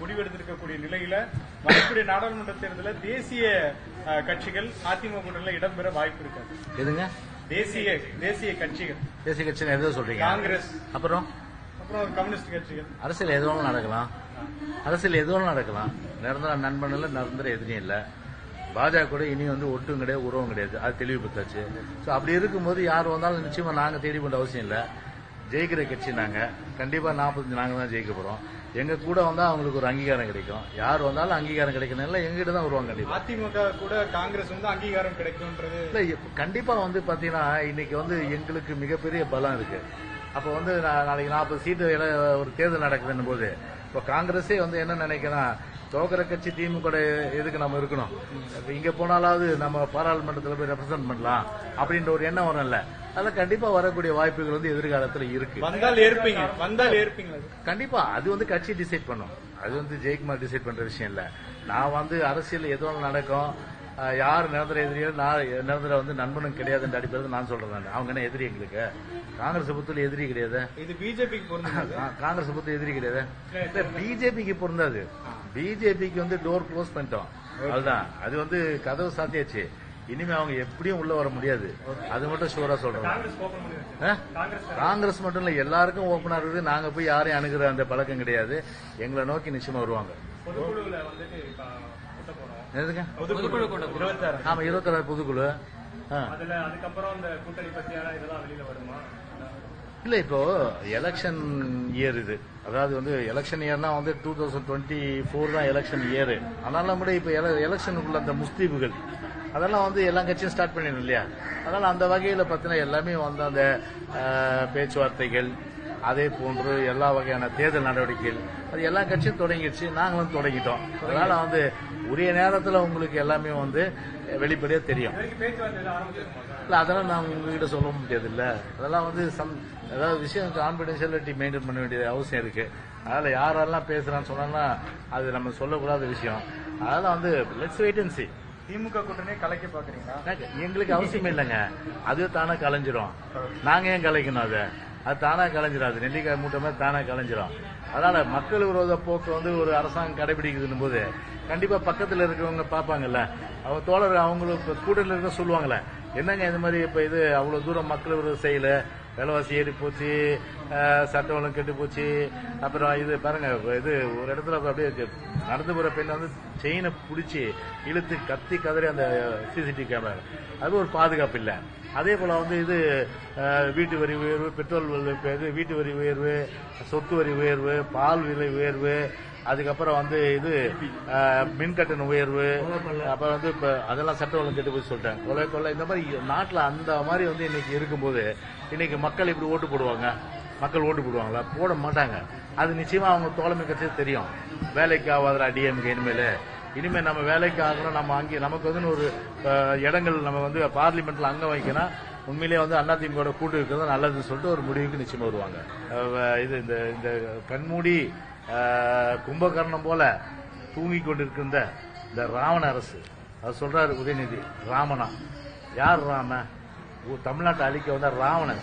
முடிவெடுத்திருக்கக்கூடிய நிலையில வரக்கூடிய நாடாளுமன்ற தேர்தலில் தேசிய கட்சிகள் அதிமுக கூட்டணியில் இடம்பெற வாய்ப்பு இருக்காது. எதுங்க? தேசிய தேசிய கட்சிகள். தேசிய கட்சி எதோ சொல்றீங்க? காங்கிரஸ். அப்புறம்? அப்புறம் கம்யூனிஸ்ட் கட்சிகள். அரசியல் எது வேணாலும் நடக்கலாம். அரசியல் எது வேணாலும் நடக்கலாம். நிரந்தர நண்பன் இல்லை நிரந்தர எதிரியும் இல்லை. பாஜக கூட இனி வந்து ஒட்டும் கிடையாது உறவும் கிடையாது. அது தெளிவுபடுத்தாச்சு. ஸோ அப்படி இருக்கும்போது யார் வந்தாலும் நிச்சயமா நாங்கள் தேடி போன்ற அவசியம் இல்லை. ஜெயிக்கிற கட்சி நாங்கள் கண்டிப்பாக நாற்பத்தஞ்சு நாங்கள் தான் ஜெயிக்க போகிறோம் எங்கள் கூட வந்தால் அவங்களுக்கு ஒரு அங்கீகாரம் கிடைக்கும். யார் வந்தாலும் அங்கீகாரம் கிடைக்கணும். எங்ககிட்ட தான் வருவாங்க கண்டிப்பாக அதிமுக கூட காங்கிரஸ் வந்து அங்கீகாரம் கிடைக்கும்ன்றது. இல்ல இப்ப கண்டிப்பா வந்து பாத்தீங்கன்னா இன்னைக்கு வந்து எங்களுக்கு மிகப்பெரிய பலம் இருக்கு. அப்ப வந்து நாளைக்கு நாற்பது சீட்டு ஒரு தேர்தல் நடக்குதுன்னும் போது இப்ப காங்கிரஸே வந்து என்ன நினைக்கிறேன் தோக்கிற கட்சி திமுக எதுக்கு நம்ம இருக்கணும்? இங்க போனாலாவது நம்ம பாராளுமன்றத்தில் போய் ரெப்ரசென்ட் பண்ணலாம் அப்படின்ற ஒரு எண்ணம் வரும்ல. அதெல்லாம் கண்டிப்பா வரக்கூடிய வாய்ப்புகள் வந்து எதிர்காலத்துல இருக்கு. வந்தால் ஏற்பீங்க. வந்தால் ஏற்பீங்க. கண்டிப்பா. அது வந்து கட்சி டிசைட் பண்ணும். அது வந்து ஜெயக்குமார் டிசைட் பண்ற விஷயம் இல்ல. நான் வந்து அரசியல் எதுவும் நடக்கும். யார் நிரந்தர எதிரியோ நான் நிரந்தர வந்து நண்பனும் கிடையாதுன்ற அடிப்படையில் நான் சொல்றேன். அவங்க என்ன எதிரி எங்களுக்கு? காங்கிரஸ் பொறுத்தவரை எதிரி கிடையாது? இது பிஜேபிக்கு பொருந்தது காங்கிரஸ் பொறுத்த எதிரி கிடையாது? இல்ல பிஜேபிக்கு பொருந்தாது. பிஜேபிக்கு வந்து டோர் க்ளோஸ் பண்ணிட்டோம். அதுதான் அது வந்து கதவு சாத்தியாச்சு. இனிமே அவங்க எப்படியும் உள்ள வர முடியாது. அது மட்டும் ஷூரா சொல்றேன் ஆ? காங்கிரஸ் மட்டும் இல்ல எல்லாருக்கும் ஓப்பனா இருக்குது. நாங்க போய் யாரையும் அணுகிற அந்த பழக்கம் கிடையாது. எங்களை நோக்கி நிச்சயமா வருவாங்க. ஆமா இருபத்தாறு பொதுக்குழு. இல்ல இப்போ எலெக்ஷன் இயர் இது. அதாவது வந்து எலெக்ஷன் இயர்னா வந்து டூ தௌசண்ட் டுவெண்ட்டி ஃபோர் தான் எலெக்ஷன் இயர் அதனால கூட இப்போ எலெக்ஷனுக்குள்ள அந்த முஸ்தீபுகள். அதெல்லாம் வந்து எல்லா கட்சியும் ஸ்டார்ட் பண்ணிடணும் இல்லையா? அதனால அந்த வகையில பார்த்தீங்கன்னா எல்லாமே வந்து அந்த பேச்சுவார்த்தைகள் அதே போன்று எல்லா வகையான தேர்தல் நடவடிக்கைகள் அது எல்லா கட்சியும் தொடங்கிடுச்சு. நாங்களும் தொடங்கிட்டோம். அதனால வந்து உரிய நேரத்தில் உங்களுக்கு எல்லாமே வந்து வெளிப்படையா தெரியும். இல்லை அதெல்லாம் நான் உங்ககிட்ட சொல்ல முடியாது இல்லை அதெல்லாம் வந்து சம் ஏதாவது விஷயம் கான்பிடென்ஷியாலிட்டி மெயின்டைன் பண்ண வேண்டிய அவசியம் இருக்கு. அதனால யாரெல்லாம் பேசுறான்னு சொன்னா அது நம்ம சொல்லக்கூடாத விஷயம். அதெல்லாம் வந்து let's wait and see DMK கூட்டணியை கலைக்க பாக்குறீங்களா எங்களுக்கு அவசியம் இல்லைங்க. அது தானா கலைஞ்சிரும். நாங்க ஏன் கலைக்கணும் அதை? அது தானா கலைஞ்சிரும் அது நெல்லிக்காய் மூட்டை மாதிரி தானா கலைஞ்சிரும். அதனால மக்கள் விரோத போக்கு வந்து ஒரு அரசாங்கம் கடைபிடிக்குதுன்னு போது கண்டிப்பா பக்கத்துல இருக்கிறவங்க பார்ப்பாங்கல்ல. அவங்க தோழர் அவங்களுக்கு கூட்டத்தில் இருக்க சொல்லுவாங்கல்ல என்னங்க இந்த மாதிரி இப்ப இது அவ்வளவு தூரம் மக்கள் விரோத செய்யல விலைவாசி ஏறி போச்சு சட்டம் ஒழுங்கு கெட்டு போச்சு. அப்புறம் இது பாருங்க இது ஒரு இடத்துல அப்படியே நடந்து போற பெண் வந்து செயினை பிடிச்சி இழுத்து கத்தி கதறி அந்த சிசிடிவி கேமரா அது ஒரு பாதுகாப்பு இல்லை. அதே போல வந்து இது வீட்டு வரி உயர்வு பெட்ரோல் விலை இது வீட்டு வரி உயர்வு சொத்து வரி உயர்வு பால் விலை உயர்வு அதுக்கப்புறம் வந்து இது மின்கட்டண மின் கட்டண உயர்வு அப்புறம் வந்து இப்ப அதெல்லாம் சட்டம் ஒழுங்கு கெட்டு போய் சொல்லிட்டேன். கொலை கொலை இந்த மாதிரி நாட்டுல அந்த மாதிரி வந்து இன்னைக்கு இருக்கும்போது இன்னைக்கு மக்கள் இப்படி ஓட்டு போடுவாங்க. மக்கள் ஓட்டு போடுவாங்களா? போட மாட்டாங்க. அது நிச்சயமா அவங்க தோழமை கட்சி தெரியும். வேலைக்கு ஆகாதரா டிஎம்கே இனிமேல். இனிமே நம்ம வேலைக்கு ஆகணும் நம்ம அங்கே நமக்கு வந்து ஒரு இடங்கள் நம்ம வந்து பார்லிமெண்ட்ல அங்க வைக்கணும் உண்மையிலேயே வந்து அதிமுக கூட்டு இருக்கிறது நல்லதுன்னு சொல்லிட்டு ஒரு முடிவுக்கு நிச்சயமா வருவாங்க. இது இந்த இந்த கண்மூடி கும்பகர்ணம் போல தூங்கி கொண்டிருக்கின்ற இந்த ராவண அரசு. அது சொல்றாரு உதயநிதி ராமனா. யார் ராம? தமிழ்நாட்டை அழிக்க வந்த ராவணன்